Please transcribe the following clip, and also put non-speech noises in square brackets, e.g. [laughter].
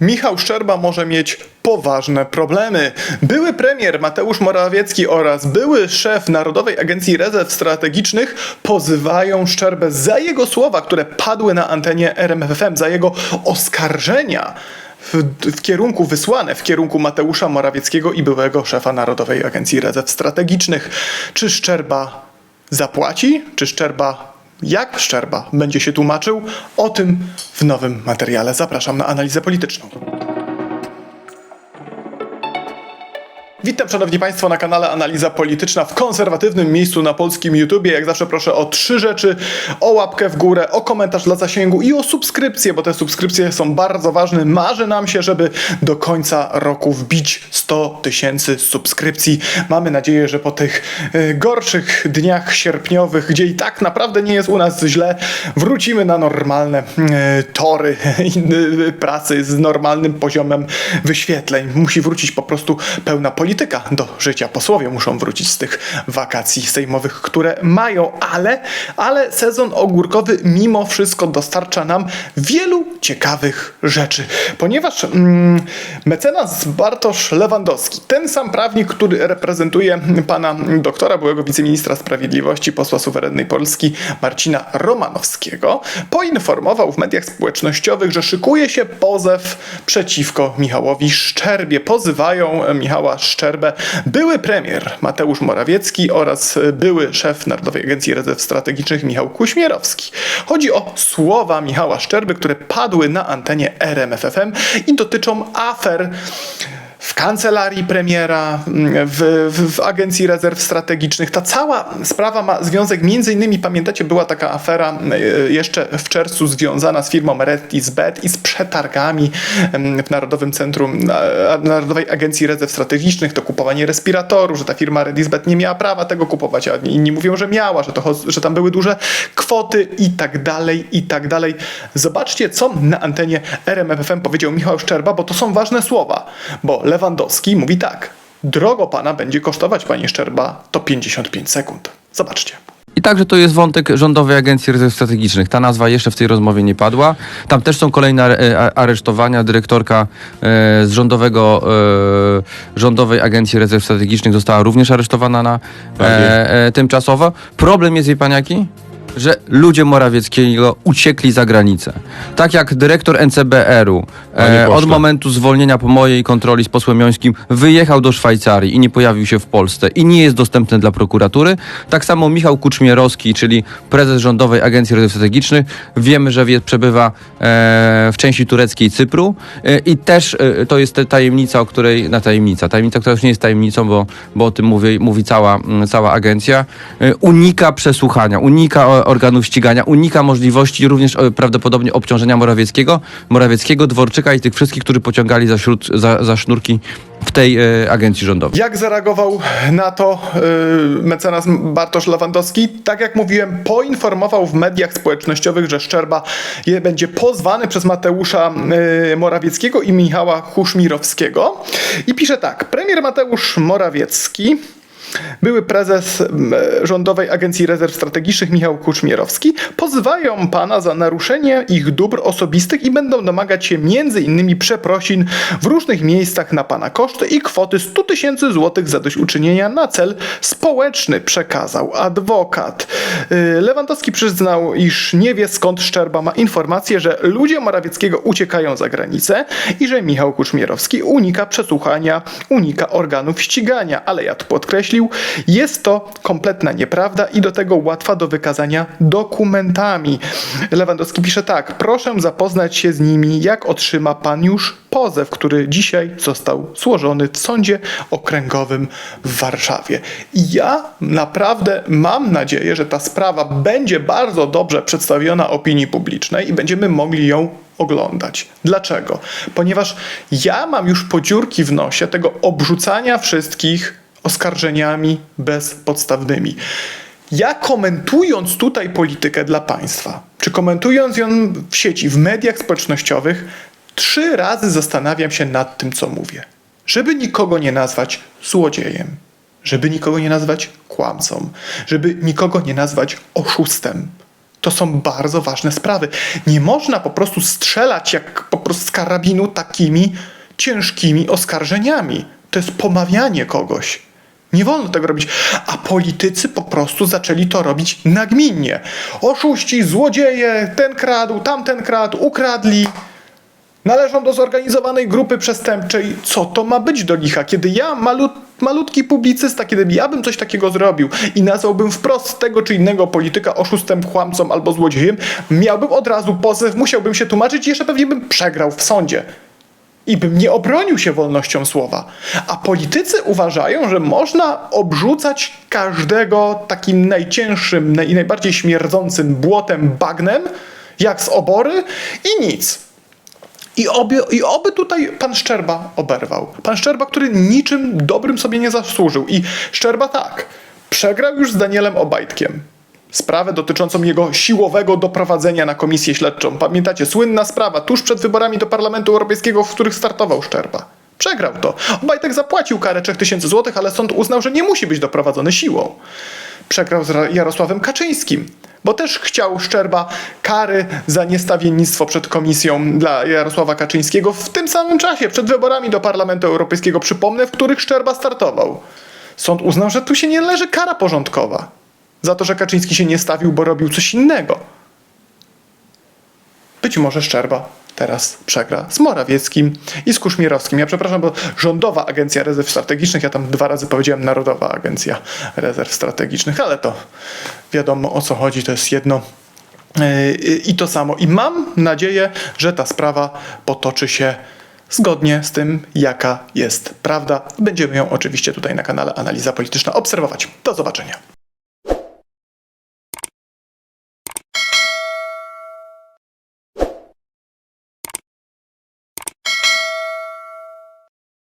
Michał Szczerba może mieć poważne problemy. Były premier Mateusz Morawiecki oraz były szef Narodowej Agencji Rezerw Strategicznych pozywają Szczerbę za jego słowa, które padły na antenie RMFFM, za jego oskarżenia w, w kierunku wysłane w kierunku Mateusza Morawieckiego i byłego szefa Narodowej Agencji Rezerw Strategicznych. Czy Szczerba zapłaci? Czy Szczerba jak Szczerba będzie się tłumaczył? O tym w nowym materiale. Zapraszam na analizę polityczną. Witam szanowni państwo na kanale Analiza Polityczna w konserwatywnym miejscu na polskim YouTubie. Jak zawsze proszę o trzy rzeczy: o łapkę w górę, o komentarz dla zasięgu i o subskrypcję, bo te subskrypcje są bardzo ważne. Marzy nam się, żeby do końca roku wbić 100 tysięcy subskrypcji. Mamy nadzieję, że po tych e, gorszych dniach sierpniowych, gdzie i tak naprawdę nie jest u nas źle, wrócimy na normalne e, tory [laughs] e, pracy z normalnym poziomem wyświetleń. Musi wrócić po prostu pełna polityka do życia. Posłowie muszą wrócić z tych wakacji sejmowych, które mają, ale, ale sezon ogórkowy mimo wszystko dostarcza nam wielu ciekawych rzeczy, ponieważ mm, mecenas Bartosz Lewandowski, ten sam prawnik, który reprezentuje pana doktora, byłego wiceministra sprawiedliwości, posła suwerennej Polski Marcina Romanowskiego, poinformował w mediach społecznościowych, że szykuje się pozew przeciwko Michałowi Szczerbie. Pozywają Michała Szczerbę były premier Mateusz Morawiecki oraz były szef Narodowej Agencji Rezerw Strategicznych Michał Kuśmierowski. Chodzi o słowa Michała Szczerby, które padły na antenie RMFFM i dotyczą afer kancelarii premiera, w, w, w, Agencji Rezerw Strategicznych. Ta cała sprawa ma związek, między innymi pamiętacie, była taka afera e, jeszcze w czerwcu związana z firmą Redisbet i z przetargami w Narodowym Centrum, Narodowej Agencji Rezerw Strategicznych, to kupowanie respiratorów, że ta firma Redisbet nie miała prawa tego kupować, a inni mówią, że miała, że, to, że tam były duże kwoty i tak dalej, i tak dalej. Zobaczcie, co na antenie RMFFM powiedział Michał Szczerba, bo to są ważne słowa, bo Lewandowski mówi tak. Drogo pana będzie kosztować, panie Szczerba, to 55 sekund. Zobaczcie. I także to jest wątek Rządowej Agencji Rezerw Strategicznych. Ta nazwa jeszcze w tej rozmowie nie padła. Tam też są kolejne are- aresztowania. Dyrektorka e, z rządowego, e, Rządowej Agencji Rezerw Strategicznych została również aresztowana na e, e, tymczasowo. Problem jest, wie pan jaki? Że ludzie Morawieckiego uciekli za granicę. Tak jak dyrektor NCBR-u e, od momentu zwolnienia po mojej kontroli z posłem Jońskim wyjechał do Szwajcarii i nie pojawił się w Polsce i nie jest dostępny dla prokuratury. Tak samo Michał Kuczmierowski, czyli prezes Rządowej Agencji Rezerw Strategicznych, wiemy, że wie, przebywa e, w części tureckiej Cypru e, i też e, to jest ta tajemnica, o której, na tajemnica, tajemnica, która już nie jest tajemnicą, bo, bo o tym mówi, mówi cała, cała agencja, e, unika przesłuchania, unika organów ścigania, unika możliwości również e, prawdopodobnie obciążenia Morawieckiego, Morawieckiego, Dworczyka i tych wszystkich, którzy pociągali za, śród, za, za sznurki w tej e, agencji rządowej. Jak zareagował na to yy, mecenas Bartosz Lewandowski? Tak jak mówiłem, poinformował w mediach społecznościowych, że Szczerba będzie pozwany przez Mateusza Morawieckiego i Michała Huszmirowskiego. I pisze tak. Premier Mateusz Morawiecki były prezes m, Rządowej Agencji Rezerw Strategicznych Michał Kuczmierowski pozywają pana za naruszenie ich dóbr osobistych i będą domagać się innymi przeprosin w różnych miejscach na pana koszty i kwoty 100 tysięcy złotych zadośćuczynienia na cel społeczny, przekazał adwokat. Yy, Lewandowski przyznał, iż nie wie skąd Szczerba ma informację, że ludzie Morawieckiego uciekają za granicę i że Michał Kuczmierowski unika przesłuchania, unika organów ścigania, ale ja tu podkreślił, jest to kompletna nieprawda i do tego łatwa do wykazania dokumentami. Lewandowski pisze tak, proszę zapoznać się z nimi, jak otrzyma pan już pozew, który dzisiaj został złożony w sądzie okręgowym w Warszawie. I ja naprawdę mam nadzieję, że ta sprawa będzie bardzo dobrze przedstawiona opinii publicznej i będziemy mogli ją oglądać. Dlaczego? Ponieważ ja mam już podziurki w nosie tego obrzucania wszystkich oskarżeniami bezpodstawnymi. Ja komentując tutaj politykę dla państwa, czy komentując ją w sieci, w mediach społecznościowych, trzy razy zastanawiam się nad tym, co mówię. Żeby nikogo nie nazwać złodziejem, żeby nikogo nie nazwać kłamcą, żeby nikogo nie nazwać oszustem. To są bardzo ważne sprawy. Nie można po prostu strzelać jak po prostu z karabinu takimi ciężkimi oskarżeniami. To jest pomawianie kogoś. Nie wolno tego robić. A politycy po prostu zaczęli to robić nagminnie. Oszuści, złodzieje, ten kradł, tamten kradł, ukradli. Należą do zorganizowanej grupy przestępczej. Co to ma być do licha? Kiedy ja, malut, malutki publicysta, kiedy ja bym coś takiego zrobił i nazwałbym wprost tego czy innego polityka oszustem, kłamcą albo złodziejem, miałbym od razu pozew, musiałbym się tłumaczyć i jeszcze pewnie bym przegrał w sądzie. I bym nie obronił się wolnością słowa. A politycy uważają, że można obrzucać każdego takim najcięższym naj- najbardziej śmierdzącym błotem, bagnem, jak z obory i nic. I oby, I oby tutaj pan Szczerba oberwał. Pan Szczerba, który niczym dobrym sobie nie zasłużył. I Szczerba tak, przegrał już z Danielem Obajtkiem. Sprawę dotyczącą jego siłowego doprowadzenia na komisję śledczą. Pamiętacie, słynna sprawa tuż przed wyborami do Parlamentu Europejskiego, w których startował Szczerba. Przegrał to. Obajtek zapłacił karę 3000 zł, ale sąd uznał, że nie musi być doprowadzony siłą. Przegrał z Jarosławem Kaczyńskim, bo też chciał Szczerba kary za niestawiennictwo przed komisją dla Jarosława Kaczyńskiego w tym samym czasie, przed wyborami do Parlamentu Europejskiego, przypomnę, w których Szczerba startował. Sąd uznał, że tu się nie leży kara porządkowa za to, że Kaczyński się nie stawił, bo robił coś innego. Być może Szczerba teraz przegra z Morawieckim i z Kuszmierowskim. Ja przepraszam, bo Rządowa Agencja Rezerw Strategicznych, ja tam dwa razy powiedziałem Narodowa Agencja Rezerw Strategicznych, ale to wiadomo o co chodzi, to jest jedno yy, i to samo. I mam nadzieję, że ta sprawa potoczy się zgodnie z tym, jaka jest prawda. Będziemy ją oczywiście tutaj na kanale Analiza Polityczna obserwować. Do zobaczenia.